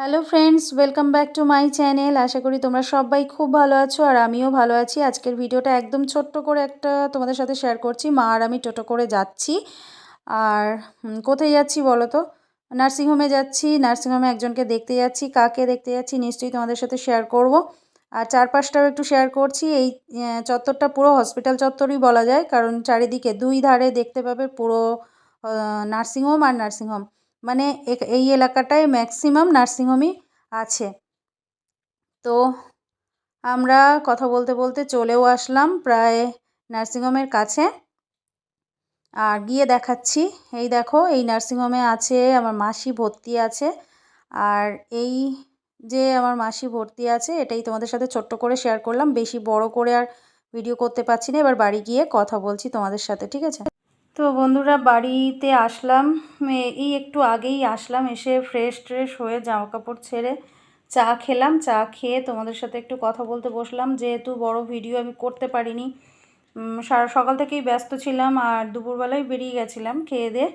Hello friends welcome back to my channel আশা করি তোমরা সবাই খুব ভালো আছো আর আমিও ভালো আছি। আজকের ভিডিওটা একদম ছোট্ট করে একটা তোমাদের সাথে শেয়ার করছি। মা আর আমি টোটো করে যাচ্ছি। আর কোথায় যাচ্ছি বলো তো? নার্সিংহোমে যাচ্ছি। নার্সিংহোমে একজনকে দেখতে যাচ্ছি। কাকে দেখতে যাচ্ছি নিশ্চয়ই তোমাদের সাথে শেয়ার করব। আর চারপাশটাও একটু শেয়ার করছি। এই চত্বরটা পুরো হসপিটাল চত্বরই বলা যায়। কারণ চারিদিকে দুই ধারে দেখতে পাবে পুরো নার্সিংহোম আর নার্সিংহোম মানে এই এলাকাটায় ম্যাক্সিমাম নার্সিংহোমই আছে। তো আমরা কথা বলতে বলতে চলেও আসলাম প্রায় নার্সিংহোমের কাছে। আর গিয়ে দেখাচ্ছি। এই দেখো, এই নার্সিংহোমে আছে, আমার মাসি ভর্তি আছে। আর এই যে আমার মাসি ভর্তি আছে, এটাই তোমাদের সাথে ছোট্ট করে শেয়ার করলাম। বেশি বড় করে আর ভিডিও করতে পারছি না। এবার বাড়ি গিয়ে কথা বলছি তোমাদের সাথে, ঠিক আছে? তো বন্ধুরা বাড়িতে আসলাম এই একটু আগেই আসলাম, এসে ফ্রেশ ট্রেশ হয়ে জামা কাপড় ছেড়ে চা খেলাম। চা খেয়ে তোমাদের সাথে একটু কথা বলতে বসলাম। যেহেতু বড় ভিডিও আমি করতে পারিনি সারা সকাল থেকেই ব্যস্ত ছিলাম আর দুপুরবেলায় বেরিয়ে গেছিলাম খেয়ে দিয়ে।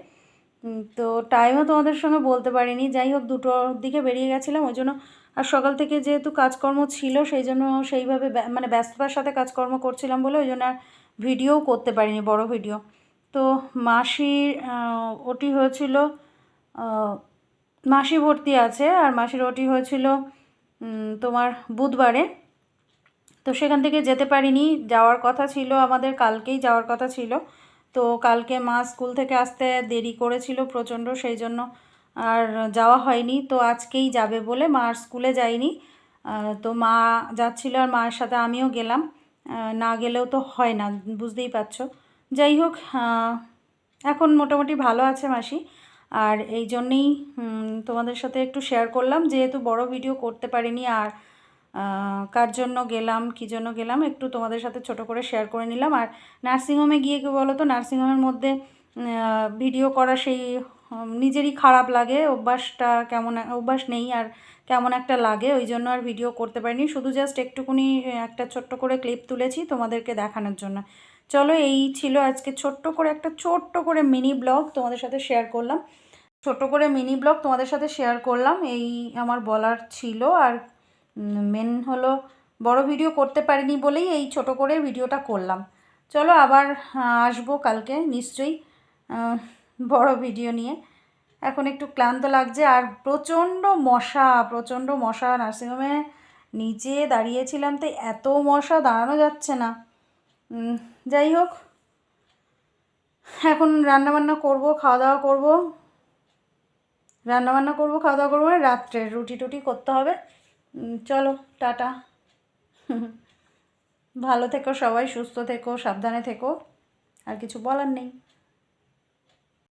তো টাইমও তোমাদের সঙ্গে বলতে পারিনি। যাই হোক, দুটোর দিকে বেরিয়ে গেছিলাম, ওই জন্য আর সকাল থেকে যেহেতু কাজকর্ম ছিল, সেই জন্য সেইভাবে মানে ব্যস্ততার সাথে কাজকর্ম করছিলাম বলে ওই জন্য আর ভিডিওও করতে পারিনি, বড় ভিডিও তো মাসির ওটি হয়েছিল মাসি ভর্তি আছে আর মাসির ওটি হয়েছিল তোমার বুধবারে। তো সেখান থেকে যেতে পারিনি, যাওয়ার কথা ছিল আমাদের, কালকেই যাওয়ার কথা ছিল। তো কালকে মা স্কুল থেকে আসতে দেরি করেছিল প্রচণ্ড, সেই জন্য আর যাওয়া হয়নি। তো আজকেই যাবে বলে মা আর স্কুলে যায়নি। তো মা যাচ্ছিল আর মায়ের সাথে আমিও গেলাম। না গেলেও তো হয় না, বুঝতেই পারছ। যাই হোক এখন মোটামুটি ভালো আছে মাসি। আর এই জন্যেই তোমাদের সাথে একটু শেয়ার করলাম, যেহেতু বড় ভিডিও করতে পারিনি, আর কার জন্য গেলাম, কী জন্য গেলাম, একটু তোমাদের সাথে ছোট করে শেয়ার করে নিলাম। আর নার্সিংহোমে গিয়ে কী বলো তো নার্সিংহোমের মধ্যে ভিডিও করা সেই নিজেরই খারাপ লাগে, অভ্যাসটা কেমন, অভ্যাস নেই আর কেমন একটা লাগে, ওই জন্য আর ভিডিও করতে পারিনি। শুধু জাস্ট একটুকুনি, একটা ছোট্ট করে ক্লিপ তুলেছি তোমাদেরকে দেখানোর জন্য। চলো এই ছিল আজকে ছোট্ট করে একটা ছোট্ট করে মিনি ব্লগ তোমাদের সাথে শেয়ার করলাম। ছোট করে মিনি ব্লগ তোমাদের সাথে শেয়ার করলাম। এই আমার বলার ছিল আর মেন হলো বড় ভিডিও করতে পারিনি বলেই এই ছোট করে ভিডিওটা করলাম। চলো আবার আসব কালকে নিশ্চয়ই বড় ভিডিও নিয়ে। এখন একটু ক্লান্ত লাগছে আর প্রচণ্ড মশা প্রচণ্ড মশা। নার্সিংহোমে নিচে দাঁড়িয়েছিলাম তো এত মশা দাঁড়ানো যাচ্ছে না। যাই হোক, এখন রান্নাবান্না করব খাওয়া দাওয়া করব। রান্নাবান্না করব খাওয়া দাওয়া করব মানে রাত্রে রুটি টুটি করতে হবে। চলো, টাটা। ভালো থেকো সবাই, সুস্থ থেকো, সাবধানে থেকো। আর কিছু বলার নেই।